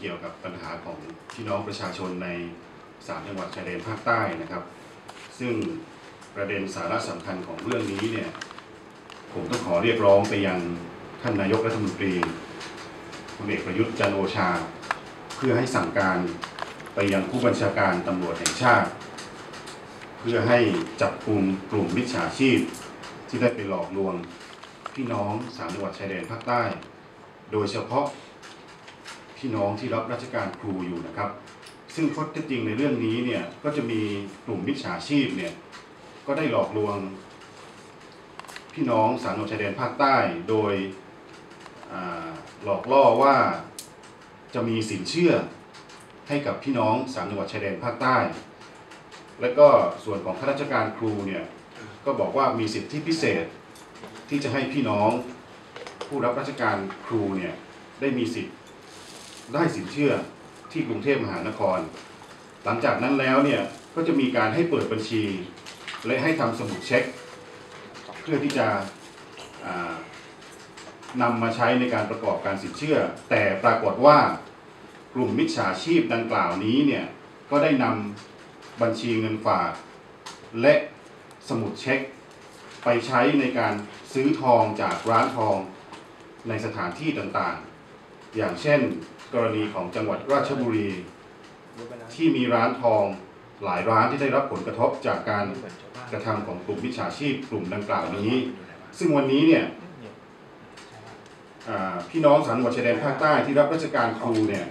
เกี่ยวกับปัญหาของพี่น้องประชาชนในสามจังหวัดชายแดนภาคใต้นะครับ ซึ่งประเด็นสาระสำคัญของเรื่องนี้เนี่ยผมต้องขอเรียกร้องไปยังท่านนายกรัฐมนตรีพลเอกประยุทธ์จันโอชา เพื่อให้สั่งการไปยังผู้บัญชาการตำรวจแห่งชาติ เพื่อให้จับกลุ่มกลุ่มมิจฉาชีพที่ได้ไปหลอกลวงพี่น้องสามจังหวัดชายแดนภาคใต้ โดยเฉพาะ พี่น้องที่รับราชการครูอยู่นะครับ ซึ่งข้อเท็จจริงในเรื่องนี้เนี่ยก็จะมีกลุ่มมิจฉาชีพเนี่ยก็ได้หลอกลวง พี่น้องสามจังหวัดชายแดนภาคใต้โดยหลอกล่อว่าจะมีสินเชื่อให้กับพี่น้องสามจังหวัดชายแดนภาคใต้ และก็ส่วนของข้าราชการครูเนี่ยก็บอกว่ามีสิทธิพิเศษที่จะให้พี่น้องผู้รับราชการครูเนี่ยได้มีสิทธิ์ ได้สินเชื่อที่กรุงเทพมหานคร หลังจากนั้นแล้วเนี่ยก็จะมีการให้เปิดบัญชี และให้ทำสมุดเช็ค เพื่อที่จะนำมาใช้ในการประกอบการสินเชื่อ แต่ปรากฏว่ากลุ่มมิจฉาชีพดังกล่าวนี้เนี่ยก็ได้นำบัญชีเงินฝาก และสมุดเช็ค ไปใช้ในการซื้อทองจากร้านทองในสถานที่ต่างๆ อย่างเช่น กรณีของจังหวัดราชบุรี ที่มีร้านทองหลายร้านที่ได้รับผลกระทบจากการกระทำของกลุ่มมิจฉาชีพกลุ่มดังกล่าวนี้ ซึ่งวันนี้เนี่ยพี่น้องสามจังหวัชายแดนภาคใต้ที่รับราชการครูเนี่ย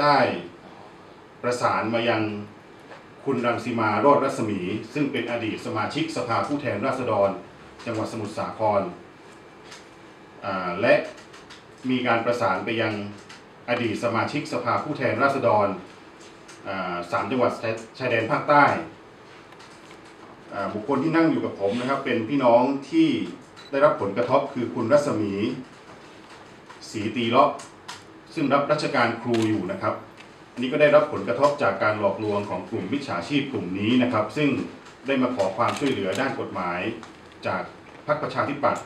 ได้ประสานมายังคุณรังสีมาโรดรัศมี ซึ่งเป็นอดีตสมาชิกสภาผู้แทนราษฎร จังหวัดสมุทรสาครและ มีการประสานไปยังอดีตสมาชิกสภาผู้แทนราษฎรสามจังหวัดชายแดนภาคใต้บุคคลที่นั่งอยู่กับผมนะครับ เป็นพี่น้องที่ได้รับผลกระทบคือคุณรัศมีสีตีเลาะซึ่งรับราชการครูอยู่นะครับอันนี้ก็ได้รับผลกระทบจากการหลอกลวงของกลุ่มมิจฉาชีพกลุ่มนี้นะครับ ซึ่งได้มาขอความช่วยเหลือด้านกฎหมาย จากพรรคประชาธิปัตย์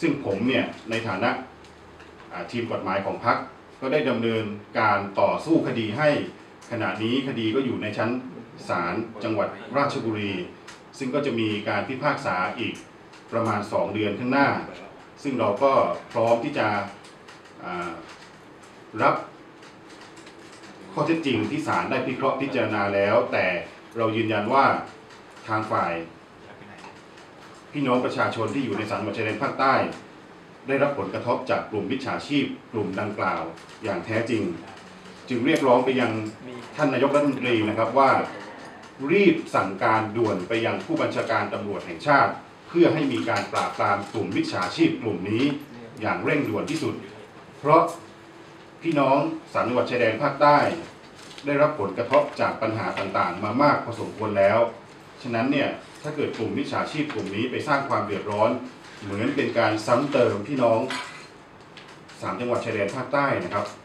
ซึ่งผมเนี่ยในฐานะ ทีมกฎหมายของพรรคก็ได้ดำเนินการต่อสู้คดีให้ ขณะนี้คดีก็อยู่ในชั้นศาลจังหวัดราชบุรี ซึ่งก็จะมีการพิพากษาอีกประมาณ 2 เดือนข้างหน้า ซึ่งเราก็พร้อมที่จะรับข้อเท็จจริงที่ศาลได้พิเคราะห์พิจารณาแล้ว แต่เรายืนยันว่าทางฝ่าย พี่น้องประชาชนที่อยู่ในสามจังหวัดชายแดนภาคใต้ ได้รับผลกระทบจากกลุ่มมิจฉาชีพ กลุ่มดังกล่าวอย่างแท้จริง จึงเรียกร้องไปยังท่านนายกรัฐมนตรีนะครับว่า รีบสั่งการด่วนไปยังผู้บัญชาการตำรวจแห่งชาติ เพื่อให้มีการปราบปรามกลุ่มมิจฉาชีพกลุ่มนี้อย่างเร่งด่วนที่สุด เพราะพี่น้องสามจังหวัดชายแดนภาคใต้ ได้รับผลกระทบจากปัญหาต่างๆ มามากพอสมควรแล้ว ฉะนั้นเนี่ยถ้าเกิดกลุ่มมิจฉาชีพกลุ่มนี้ไปสร้างความเดือดร้อน เหมือนเป็นการซ้ำเติมพี่น้องสามจังหวัดชายแดนภาคใต้นะครับ